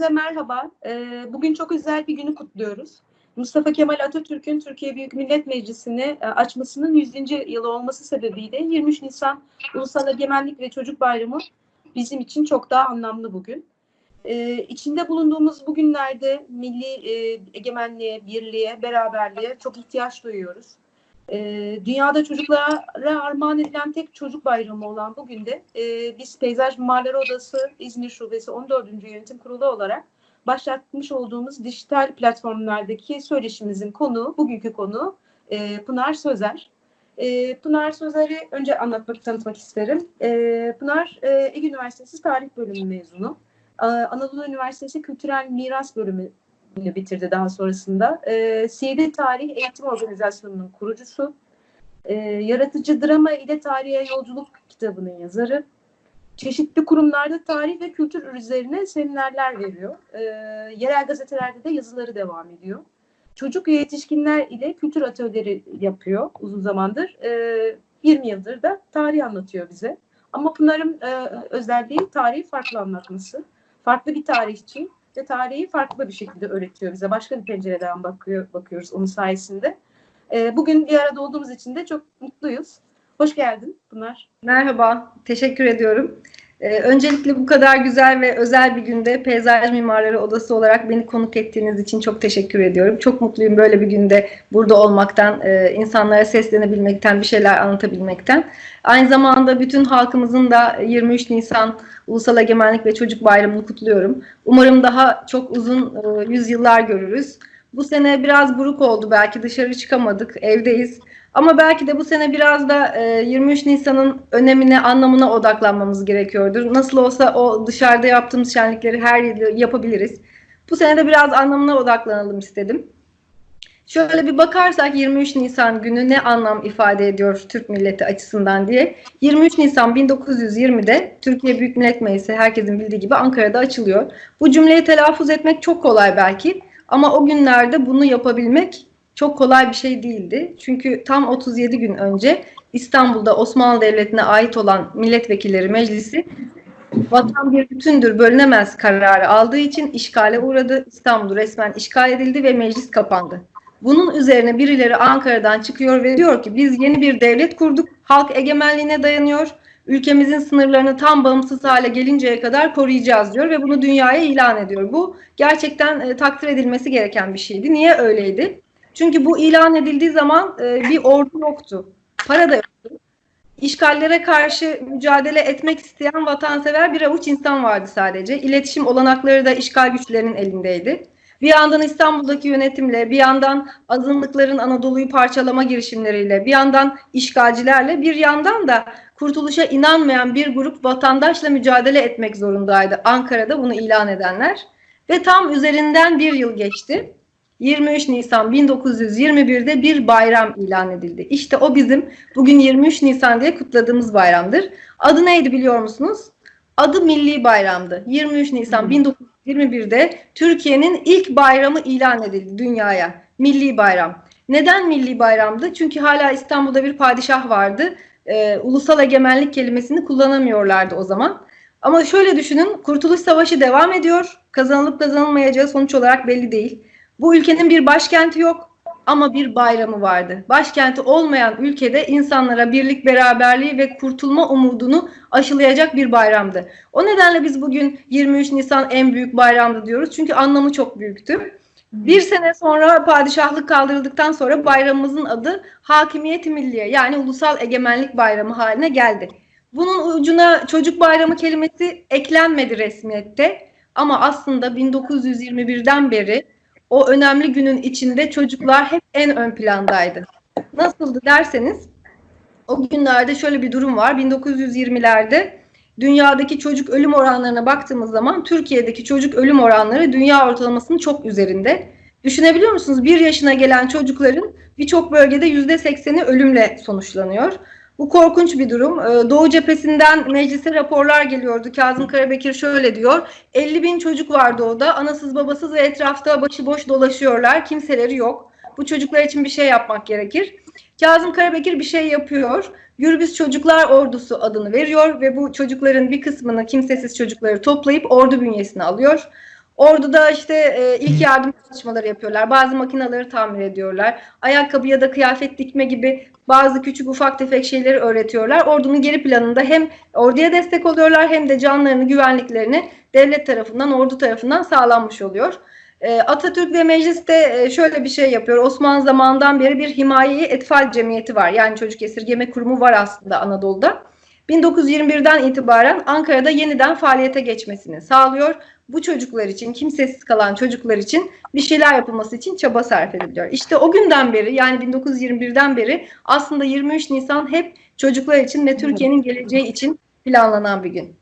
Herkese merhaba. Ee, Bugün çok özel bir günü kutluyoruz. Mustafa Kemal Atatürk'ün Türkiye Büyük Millet Meclisi'ni e, açmasının 100. yılı olması sebebiyle 23 Nisan Ulusal Egemenlik ve Çocuk Bayramı bizim için çok daha anlamlı bugün. Ee, İçinde bulunduğumuz bugünlerde milli e, egemenliğe, birliğe, beraberliğe çok ihtiyaç duyuyoruz. Ee, Dünyada çocuklara armağan edilen tek çocuk bayramı olan bugün de e, biz Peyzaj Mimarları Odası İzmir Şubesi 14. Yönetim Kurulu olarak başlatmış olduğumuz dijital platformlardaki söyleşimizin konuğu, bugünkü konu e, Pınar Sözer. E, Pınar Sözer'i önce anlatmak, tanıtmak isterim. E, Pınar e, Ege Üniversitesi Tarih Bölümü mezunu. E, Anadolu Üniversitesi Kültürel Miras Bölümü bitirdi daha sonrasında. E, CD Tarih Eğitim Organizasyonu'nun kurucusu. E, Yaratıcı Drama ile Tarihe Yolculuk kitabının yazarı. Çeşitli kurumlarda tarih ve kültür üzerine seminerler veriyor. E, yerel gazetelerde de yazıları devam ediyor. Çocuk ve yetişkinler ile kültür atölyeleri yapıyor uzun zamandır. E, 20 yıldır da tarih anlatıyor bize. Ama Pınar'ın e, özelliği tarihi farklı anlatması. Farklı bir tarihçi ve tarihi farklı bir şekilde öğretiyor bize. Başka bir pencereden bakıyor, bakıyoruz onun sayesinde. E, bugün bir arada olduğumuz için de çok mutluyuz. Hoş geldin Pınar. Merhaba, teşekkür ediyorum. Ee, öncelikle bu kadar güzel ve özel bir günde Peyzaj Mimarları Odası olarak beni konuk ettiğiniz için çok teşekkür ediyorum. Çok mutluyum böyle bir günde burada olmaktan, e, insanlara seslenebilmekten, bir şeyler anlatabilmekten. Aynı zamanda bütün halkımızın da 23 Nisan Ulusal Egemenlik ve Çocuk Bayramı'nı kutluyorum. Umarım daha çok uzun e, yüzyıllar görürüz. Bu sene biraz buruk oldu belki dışarı çıkamadık, evdeyiz. Ama belki de bu sene biraz da e, 23 Nisan'ın önemine, anlamına odaklanmamız gerekiyordur. Nasıl olsa o dışarıda yaptığımız şenlikleri her yıl yapabiliriz. Bu sene de biraz anlamına odaklanalım istedim. Şöyle bir bakarsak 23 Nisan günü ne anlam ifade ediyor Türk milleti açısından diye. 23 Nisan 1920'de Türkiye Büyük Millet Meclisi herkesin bildiği gibi Ankara'da açılıyor. Bu cümleyi telaffuz etmek çok kolay belki ama o günlerde bunu yapabilmek çok kolay bir şey değildi. Çünkü tam 37 gün önce İstanbul'da Osmanlı Devleti'ne ait olan milletvekilleri meclisi vatan bir bütündür bölünemez kararı aldığı için işgale uğradı. İstanbul resmen işgal edildi ve meclis kapandı. Bunun üzerine birileri Ankara'dan çıkıyor ve diyor ki biz yeni bir devlet kurduk. Halk egemenliğine dayanıyor. Ülkemizin sınırlarını tam bağımsız hale gelinceye kadar koruyacağız diyor ve bunu dünyaya ilan ediyor. Bu gerçekten e, takdir edilmesi gereken bir şeydi. Niye öyleydi? Çünkü bu ilan edildiği zaman e, bir ordu yoktu. Para da yoktu. İşgallere karşı mücadele etmek isteyen vatansever bir avuç insan vardı sadece. İletişim olanakları da işgal güçlerinin elindeydi. Bir yandan İstanbul'daki yönetimle, bir yandan azınlıkların Anadolu'yu parçalama girişimleriyle, bir yandan işgalcilerle, bir yandan da kurtuluşa inanmayan bir grup vatandaşla mücadele etmek zorundaydı. Ankara'da bunu ilan edenler. Ve tam üzerinden bir yıl geçti. 23 Nisan 1921'de bir bayram ilan edildi. İşte o bizim bugün 23 Nisan diye kutladığımız bayramdır. Adı neydi biliyor musunuz? Adı Milli Bayram'dı. 23 Nisan 1921'de Türkiye'nin ilk bayramı ilan edildi dünyaya. Milli Bayram. Neden Milli Bayram'dı? Çünkü hala İstanbul'da bir padişah vardı. Ee, ulusal egemenlik kelimesini kullanamıyorlardı o zaman. Ama şöyle düşünün, Kurtuluş Savaşı devam ediyor. Kazanılıp kazanılmayacağı sonuç olarak belli değil. Bu ülkenin bir başkenti yok ama bir bayramı vardı. Başkenti olmayan ülkede insanlara birlik, beraberliği ve kurtulma umudunu aşılayacak bir bayramdı. O nedenle biz bugün 23 Nisan en büyük bayramdı diyoruz. Çünkü anlamı çok büyüktü. Bir sene sonra padişahlık kaldırıldıktan sonra bayramımızın adı Hakimiyet-i Milliye yani Ulusal Egemenlik Bayramı haline geldi. Bunun ucuna çocuk bayramı kelimesi eklenmedi resmiyette ama aslında 1921'den beri o önemli günün içinde çocuklar hep en ön plandaydı. Nasıldı derseniz o günlerde şöyle bir durum var. 1920'lerde dünyadaki çocuk ölüm oranlarına baktığımız zaman Türkiye'deki çocuk ölüm oranları dünya ortalamasının çok üzerinde. Düşünebiliyor musunuz? Bir yaşına gelen çocukların birçok bölgede yüzde sekseni ölümle sonuçlanıyor. Bu korkunç bir durum. Doğu cephesinden meclise raporlar geliyordu. Kazım Karabekir şöyle diyor. 50 bin çocuk var doğuda. Anasız babasız ve etrafta başıboş dolaşıyorlar. Kimseleri yok. Bu çocuklar için bir şey yapmak gerekir. Kazım Karabekir bir şey yapıyor. Gürbüz Çocuklar Ordusu adını veriyor ve bu çocukların bir kısmını kimsesiz çocukları toplayıp ordu bünyesine alıyor. Ordu'da işte e, ilk yardım çalışmaları yapıyorlar. Bazı makineleri tamir ediyorlar. Ayakkabı ya da kıyafet dikme gibi bazı küçük ufak tefek şeyleri öğretiyorlar. Ordunun geri planında hem orduya destek oluyorlar hem de canlarını, güvenliklerini devlet tarafından, ordu tarafından sağlanmış oluyor. E, Atatürk ve meclis de e, şöyle bir şey yapıyor. Osmanlı zamanından beri bir himaye etfal cemiyeti var. Yani çocuk esirgeme kurumu var aslında Anadolu'da. 1921'den itibaren Ankara'da yeniden faaliyete geçmesini sağlıyor. Bu çocuklar için, kimsesiz kalan çocuklar için bir şeyler yapılması için çaba sarf ediliyor. İşte o günden beri yani 1921'den beri aslında 23 Nisan hep çocuklar için ve Türkiye'nin geleceği için planlanan bir gün.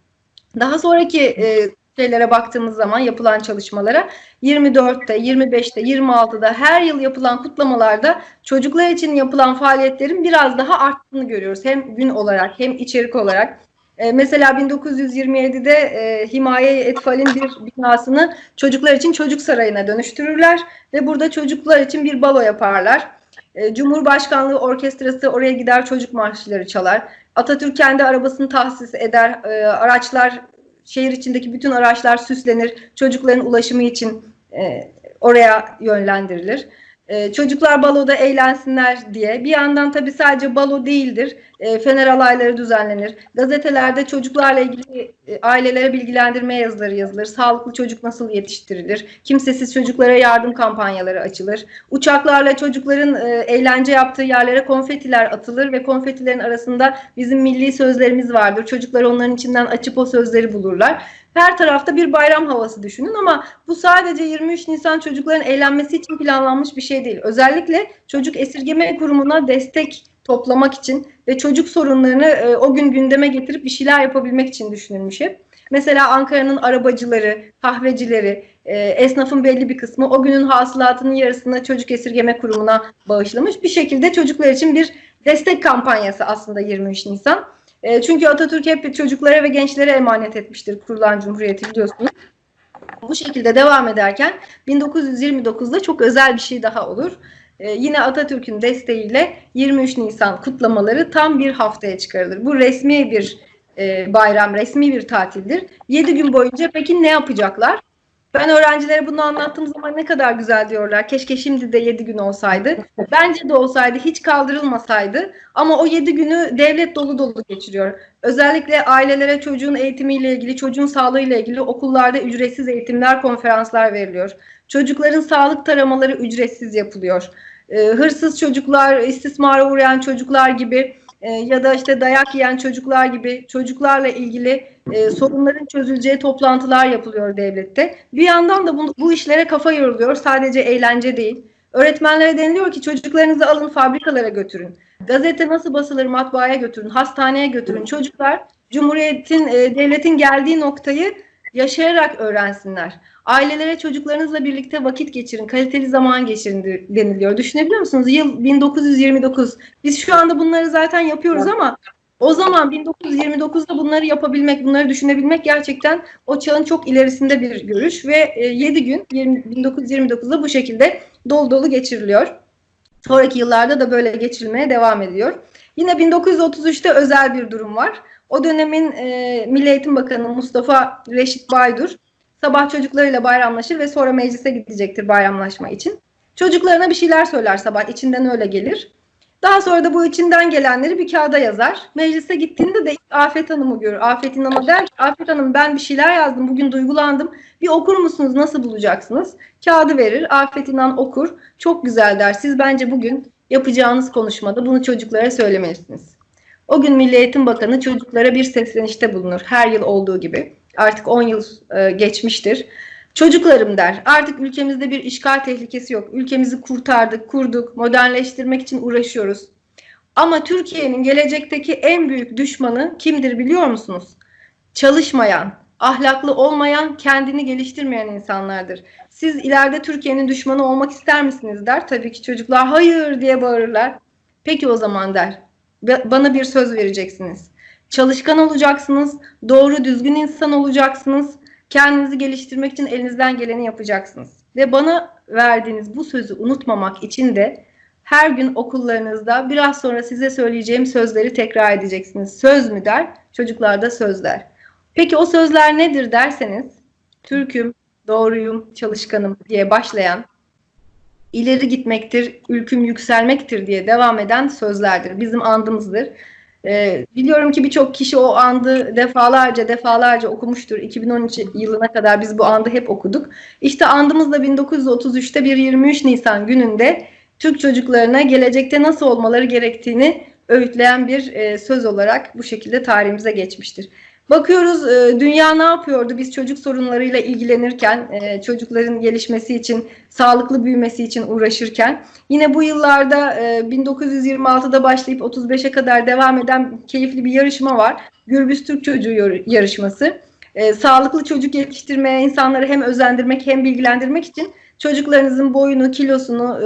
Daha sonraki e, şeylere baktığımız zaman yapılan çalışmalara 24'te, 25'te, 26'da her yıl yapılan kutlamalarda çocuklar için yapılan faaliyetlerin biraz daha arttığını görüyoruz. Hem gün olarak hem içerik olarak. Ee, mesela 1927'de e, Himaye Etfal'in bir binasını çocuklar için çocuk sarayına dönüştürürler ve burada çocuklar için bir balo yaparlar. E, Cumhurbaşkanlığı orkestrası oraya gider çocuk marşları çalar. Atatürk kendi arabasını tahsis eder. E, araçlar şehir içindeki bütün araçlar süslenir. Çocukların ulaşımı için e, oraya yönlendirilir. E, çocuklar baloda eğlensinler diye. Bir yandan tabii sadece balo değildir. E, fener alayları düzenlenir. Gazetelerde çocuklarla ilgili e, ailelere bilgilendirme yazıları yazılır. Sağlıklı çocuk nasıl yetiştirilir? Kimsesiz çocuklara yardım kampanyaları açılır. Uçaklarla çocukların e, eğlence yaptığı yerlere konfetiler atılır ve konfetilerin arasında bizim milli sözlerimiz vardır. Çocuklar onların içinden açıp o sözleri bulurlar. Her tarafta bir bayram havası düşünün ama bu sadece 23 Nisan çocukların eğlenmesi için planlanmış bir şey değil. Özellikle çocuk esirgeme kurumuna destek toplamak için ve çocuk sorunlarını e, o gün gündeme getirip bir şeyler yapabilmek için düşünülmüş hep. Mesela Ankara'nın arabacıları, kahvecileri, e, esnafın belli bir kısmı o günün hasılatının yarısını çocuk esirgeme kurumuna bağışlamış. Bir şekilde çocuklar için bir destek kampanyası aslında 23 Nisan. E, çünkü Atatürk hep çocuklara ve gençlere emanet etmiştir kurulan cumhuriyeti biliyorsunuz. Bu şekilde devam ederken 1929'da çok özel bir şey daha olur. Ee, yine Atatürk'ün desteğiyle 23 Nisan kutlamaları tam bir haftaya çıkarılır. Bu resmi bir e, bayram, resmi bir tatildir. 7 gün boyunca peki ne yapacaklar? Ben öğrencilere bunu anlattığım zaman ne kadar güzel diyorlar. Keşke şimdi de 7 gün olsaydı. Bence de olsaydı, hiç kaldırılmasaydı. Ama o 7 günü devlet dolu dolu geçiriyor. Özellikle ailelere çocuğun eğitimiyle ilgili, çocuğun sağlığıyla ilgili okullarda ücretsiz eğitimler, konferanslar veriliyor. Çocukların sağlık taramaları ücretsiz yapılıyor. Ee, hırsız çocuklar, istismara uğrayan çocuklar gibi e, ya da işte dayak yiyen çocuklar gibi çocuklarla ilgili e, sorunların çözüleceği toplantılar yapılıyor devlette. Bir yandan da bu, bu işlere kafa yoruluyor. Sadece eğlence değil. Öğretmenlere deniliyor ki çocuklarınızı alın fabrikalara götürün. Gazete nasıl basılır matbaaya götürün, hastaneye götürün. Çocuklar Cumhuriyet'in, e, devletin geldiği noktayı yaşayarak öğrensinler. Ailelere çocuklarınızla birlikte vakit geçirin, kaliteli zaman geçirin deniliyor. Düşünebiliyor musunuz? Yıl 1929. Biz şu anda bunları zaten yapıyoruz ama o zaman 1929'da bunları yapabilmek, bunları düşünebilmek gerçekten o çağın çok ilerisinde bir görüş ve 7 gün 1929'da bu şekilde dolu dolu geçiriliyor. Sonraki yıllarda da böyle geçirilmeye devam ediyor. Yine 1933'te özel bir durum var. O dönemin e, Milli Eğitim Bakanı Mustafa Reşit Baydur sabah çocuklarıyla bayramlaşır ve sonra meclise gidecektir bayramlaşma için. Çocuklarına bir şeyler söyler sabah içinden öyle gelir. Daha sonra da bu içinden gelenleri bir kağıda yazar. Meclise gittiğinde de Afet Hanım'ı görür. Afet İnan'a der ki Afet Hanım ben bir şeyler yazdım bugün duygulandım. Bir okur musunuz nasıl bulacaksınız? Kağıdı verir Afet İnan okur. Çok güzel der. Siz bence bugün yapacağınız konuşmada bunu çocuklara söylemelisiniz. O gün Milli Eğitim Bakanı çocuklara bir seslenişte bulunur. Her yıl olduğu gibi. Artık 10 yıl e, geçmiştir. Çocuklarım der. Artık ülkemizde bir işgal tehlikesi yok. Ülkemizi kurtardık, kurduk, modernleştirmek için uğraşıyoruz. Ama Türkiye'nin gelecekteki en büyük düşmanı kimdir biliyor musunuz? Çalışmayan, ahlaklı olmayan, kendini geliştirmeyen insanlardır. Siz ileride Türkiye'nin düşmanı olmak ister misiniz der. Tabii ki çocuklar hayır diye bağırırlar. Peki o zaman der. Bana bir söz vereceksiniz. Çalışkan olacaksınız, doğru düzgün insan olacaksınız, kendinizi geliştirmek için elinizden geleni yapacaksınız. Ve bana verdiğiniz bu sözü unutmamak için de her gün okullarınızda biraz sonra size söyleyeceğim sözleri tekrar edeceksiniz. Söz mü der, çocuklar da söz der. Peki o sözler nedir derseniz, Türk'üm, doğruyum, çalışkanım diye başlayan, ileri gitmektir, ülküm yükselmektir diye devam eden sözlerdir. Bizim andımızdır. Ee, biliyorum ki birçok kişi o andı defalarca defalarca okumuştur. 2013 yılına kadar biz bu andı hep okuduk. İşte andımız da 1933'te bir 23 Nisan gününde Türk çocuklarına gelecekte nasıl olmaları gerektiğini öğütleyen bir e, söz olarak bu şekilde tarihimize geçmiştir. Bakıyoruz e, dünya ne yapıyordu? Biz çocuk sorunlarıyla ilgilenirken, e, çocukların gelişmesi için, sağlıklı büyümesi için uğraşırken, yine bu yıllarda e, 1926'da başlayıp 35'e kadar devam eden keyifli bir yarışma var. Gürbüz Türk Çocuğu Yar- Yarışması. E, sağlıklı çocuk yetiştirmeye, insanları hem özendirmek hem bilgilendirmek için çocuklarınızın boyunu, kilosunu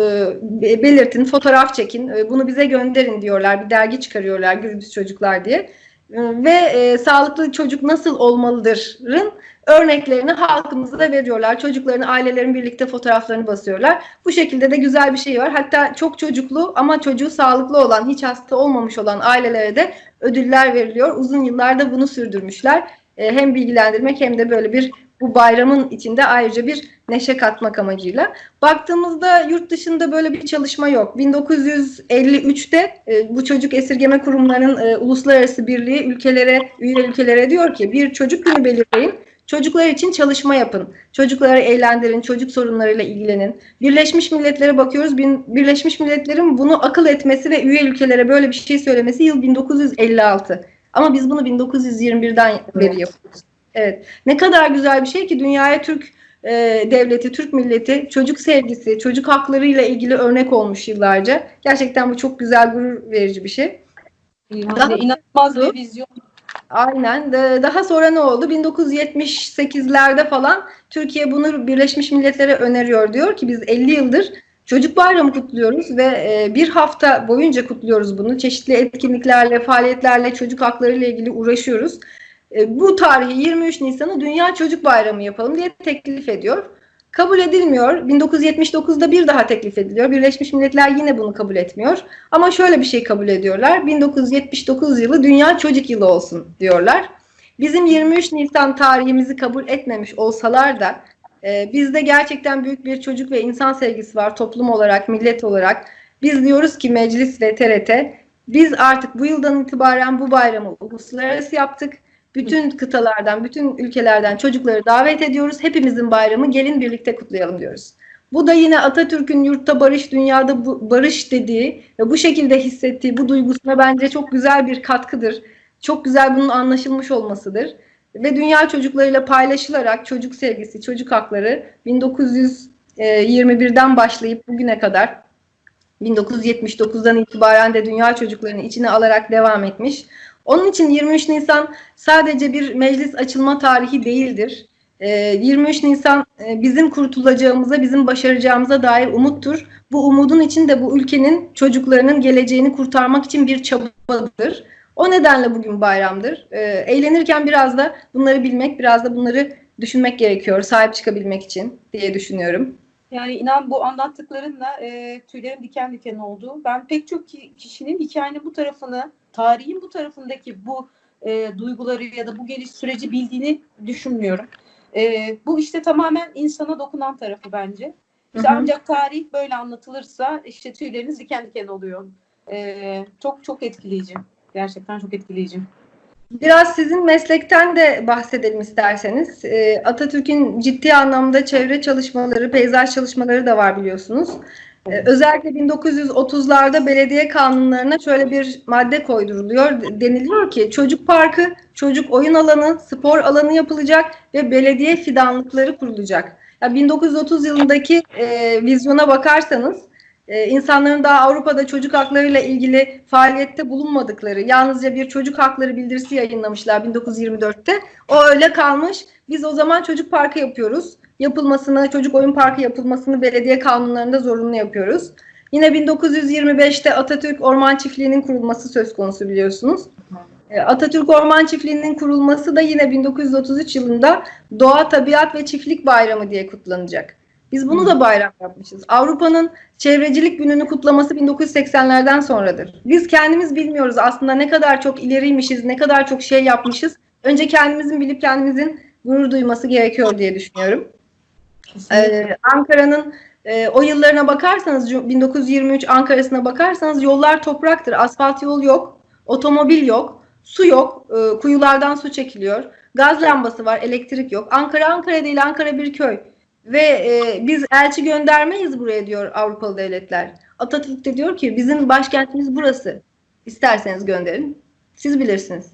e, belirtin, fotoğraf çekin, e, bunu bize gönderin diyorlar. Bir dergi çıkarıyorlar Gürbüz Çocuklar diye. Ve e, sağlıklı çocuk nasıl olmalıdırın örneklerini halkımıza da veriyorlar. Çocukların, ailelerin birlikte fotoğraflarını basıyorlar. Bu şekilde de güzel bir şey var. Hatta çok çocuklu ama çocuğu sağlıklı olan, hiç hasta olmamış olan ailelere de ödüller veriliyor. Uzun yıllarda bunu sürdürmüşler. E, hem bilgilendirmek hem de böyle bir bu bayramın içinde ayrıca bir neşe katmak amacıyla. Baktığımızda yurt dışında böyle bir çalışma yok. 1953'te e, bu çocuk esirgeme kurumlarının e, uluslararası birliği ülkelere, üye ülkelere diyor ki bir çocuk günü belirleyin. Çocuklar için çalışma yapın. Çocukları eğlendirin, çocuk sorunlarıyla ilgilenin. Birleşmiş Milletler'e bakıyoruz. Bin- Birleşmiş Milletler'in bunu akıl etmesi ve üye ülkelere böyle bir şey söylemesi yıl 1956. Ama biz bunu 1921'den beri yapıyoruz. Evet. Ne kadar güzel bir şey ki dünyaya Türk e, devleti, Türk milleti çocuk sevgisi, çocuk haklarıyla ilgili örnek olmuş yıllarca. Gerçekten bu çok güzel, gurur verici bir şey. Yani inanılmaz bir vizyon. Aynen. De- Daha sonra ne oldu? 1978'lerde falan Türkiye bunu Birleşmiş Milletler'e öneriyor. Diyor ki biz 50 yıldır Çocuk Bayramı kutluyoruz ve e, bir hafta boyunca kutluyoruz bunu. Çeşitli etkinliklerle, faaliyetlerle çocuk hakları ile ilgili uğraşıyoruz. E, bu tarihi 23 Nisan'ı Dünya Çocuk Bayramı yapalım diye teklif ediyor. Kabul edilmiyor. 1979'da bir daha teklif ediliyor. Birleşmiş Milletler yine bunu kabul etmiyor. Ama şöyle bir şey kabul ediyorlar. 1979 yılı Dünya Çocuk Yılı olsun diyorlar. Bizim 23 Nisan tarihimizi kabul etmemiş olsalar da e, bizde gerçekten büyük bir çocuk ve insan sevgisi var toplum olarak, millet olarak. Biz diyoruz ki meclis ve TRT biz artık bu yıldan itibaren bu bayramı uluslararası yaptık. Bütün kıtalardan, bütün ülkelerden çocukları davet ediyoruz. Hepimizin bayramı gelin birlikte kutlayalım diyoruz. Bu da yine Atatürk'ün yurtta barış, dünyada bu, barış dediği ve bu şekilde hissettiği bu duygusuna bence çok güzel bir katkıdır. Çok güzel bunun anlaşılmış olmasıdır. Ve dünya çocuklarıyla paylaşılarak çocuk sevgisi, çocuk hakları 1921'den başlayıp bugüne kadar 1979'dan itibaren de dünya çocuklarını içine alarak devam etmiş. Onun için 23 Nisan sadece bir meclis açılma tarihi değildir. Ee, 23 Nisan e, bizim kurtulacağımıza, bizim başaracağımıza dair umuttur. Bu umudun için de bu ülkenin çocuklarının geleceğini kurtarmak için bir çabadır. O nedenle bugün bayramdır. Ee, eğlenirken biraz da bunları bilmek, biraz da bunları düşünmek gerekiyor sahip çıkabilmek için diye düşünüyorum. Yani inan bu anlattıklarınla e, tüylerim diken diken oldu. Ben pek çok ki- kişinin hikayenin bu tarafını, tarihin bu tarafındaki bu e, duyguları ya da bu geliş süreci bildiğini düşünmüyorum. E, bu işte tamamen insana dokunan tarafı bence. İşte Hı hı. ancak tarih böyle anlatılırsa işte tüyleriniz diken diken oluyor. E, çok çok etkileyici. Gerçekten çok etkileyici. Biraz sizin meslekten de bahsedelim isterseniz. Ee, Atatürk'ün ciddi anlamda çevre çalışmaları, peyzaj çalışmaları da var biliyorsunuz. Ee, özellikle 1930'larda belediye kanunlarına şöyle bir madde koyduruluyor. Deniliyor ki çocuk parkı, çocuk oyun alanı, spor alanı yapılacak ve belediye fidanlıkları kurulacak. Ya 1930 yılındaki e, vizyona bakarsanız e, insanların daha Avrupa'da çocuk haklarıyla ilgili faaliyette bulunmadıkları, yalnızca bir çocuk hakları bildirisi yayınlamışlar 1924'te. O öyle kalmış. Biz o zaman çocuk parkı yapıyoruz. Yapılmasını, çocuk oyun parkı yapılmasını belediye kanunlarında zorunlu yapıyoruz. Yine 1925'te Atatürk Orman Çiftliği'nin kurulması söz konusu biliyorsunuz. E, Atatürk Orman Çiftliği'nin kurulması da yine 1933 yılında Doğa, Tabiat ve Çiftlik Bayramı diye kutlanacak. Biz bunu da bayram yapmışız. Avrupa'nın çevrecilik gününü kutlaması 1980'lerden sonradır. Biz kendimiz bilmiyoruz aslında ne kadar çok ileriymişiz, ne kadar çok şey yapmışız. Önce kendimizin bilip kendimizin gurur duyması gerekiyor diye düşünüyorum. Kesinlikle. Ee, Ankara'nın e, o yıllarına bakarsanız 1923 Ankara'sına bakarsanız yollar topraktır. Asfalt yol yok, otomobil yok, su yok, e, kuyulardan su çekiliyor. Gaz lambası var, elektrik yok. Ankara Ankara değil, Ankara bir köy. Ve e, biz elçi göndermeyiz buraya diyor Avrupalı devletler. Atatürk de diyor ki bizim başkentimiz burası. İsterseniz gönderin. Siz bilirsiniz.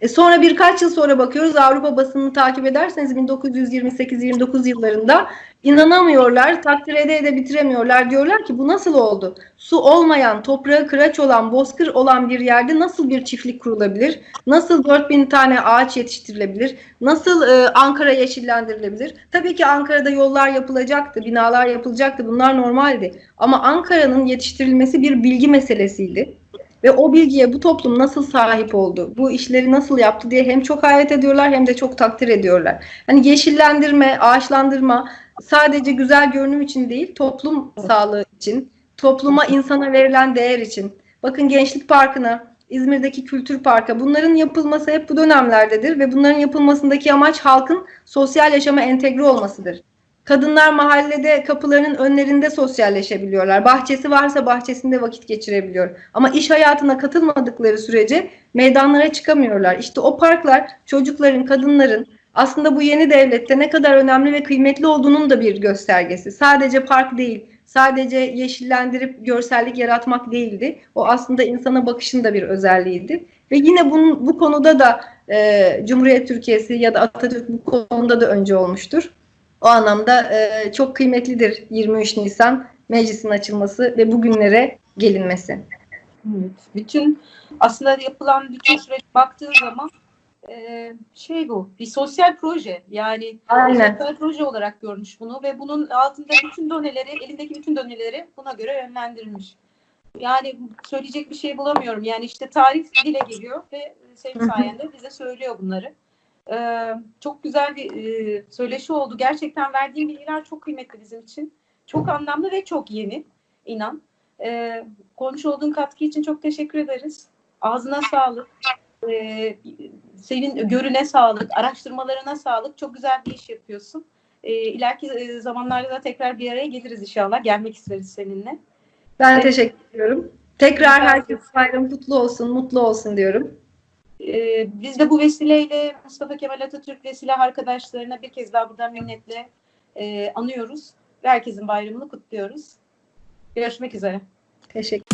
E sonra birkaç yıl sonra bakıyoruz Avrupa basınını takip ederseniz 1928-29 yıllarında inanamıyorlar, takdir ede ede bitiremiyorlar. Diyorlar ki bu nasıl oldu? Su olmayan, toprağı kıraç olan, bozkır olan bir yerde nasıl bir çiftlik kurulabilir? Nasıl 4000 tane ağaç yetiştirilebilir? Nasıl e, Ankara yeşillendirilebilir? Tabii ki Ankara'da yollar yapılacaktı, binalar yapılacaktı. Bunlar normaldi. Ama Ankara'nın yetiştirilmesi bir bilgi meselesiydi. Ve o bilgiye bu toplum nasıl sahip oldu, bu işleri nasıl yaptı diye hem çok hayret ediyorlar hem de çok takdir ediyorlar. Hani yeşillendirme, ağaçlandırma sadece güzel görünüm için değil, toplum sağlığı için, topluma, insana verilen değer için. Bakın Gençlik Parkı'na, İzmir'deki Kültür Park'a bunların yapılması hep bu dönemlerdedir ve bunların yapılmasındaki amaç halkın sosyal yaşama entegre olmasıdır. Kadınlar mahallede kapılarının önlerinde sosyalleşebiliyorlar. Bahçesi varsa bahçesinde vakit geçirebiliyor. Ama iş hayatına katılmadıkları sürece meydanlara çıkamıyorlar. İşte o parklar çocukların, kadınların aslında bu yeni devlette ne kadar önemli ve kıymetli olduğunun da bir göstergesi. Sadece park değil, sadece yeşillendirip görsellik yaratmak değildi. O aslında insana bakışın da bir özelliğiydi. Ve yine bunun, bu konuda da e, Cumhuriyet Türkiye'si ya da Atatürk bu konuda da önce olmuştur. O anlamda e, çok kıymetlidir 23 Nisan meclisin açılması ve bugünlere gelinmesi. Evet. Bütün aslında yapılan bütün süreç baktığı zaman e, şey bu bir sosyal proje yani Aynen. sosyal proje olarak görmüş bunu ve bunun altında bütün doneleri elindeki bütün doneleri buna göre yönlendirilmiş. Yani söyleyecek bir şey bulamıyorum. Yani işte tarih dile geliyor ve senin sayende bize söylüyor bunları. Ee, çok güzel bir e, söyleşi oldu. Gerçekten verdiğin bilgiler çok kıymetli bizim için. Çok anlamlı ve çok yeni. inan. Ee, konuş olduğun katkı için çok teşekkür ederiz. Ağzına sağlık. Ee, senin görüne sağlık, araştırmalarına sağlık. Çok güzel bir iş yapıyorsun. Ee, ileriki zamanlarda da tekrar bir araya geliriz inşallah. Gelmek isteriz seninle. Ben teşekkür ediyorum. Tekrar herkes bayram kutlu olsun, mutlu olsun diyorum. Ee, biz de bu vesileyle Mustafa Kemal Atatürk ve silah arkadaşlarına bir kez daha buradan minnetle e, anıyoruz. Ve herkesin bayramını kutluyoruz. Görüşmek üzere. Teşekkür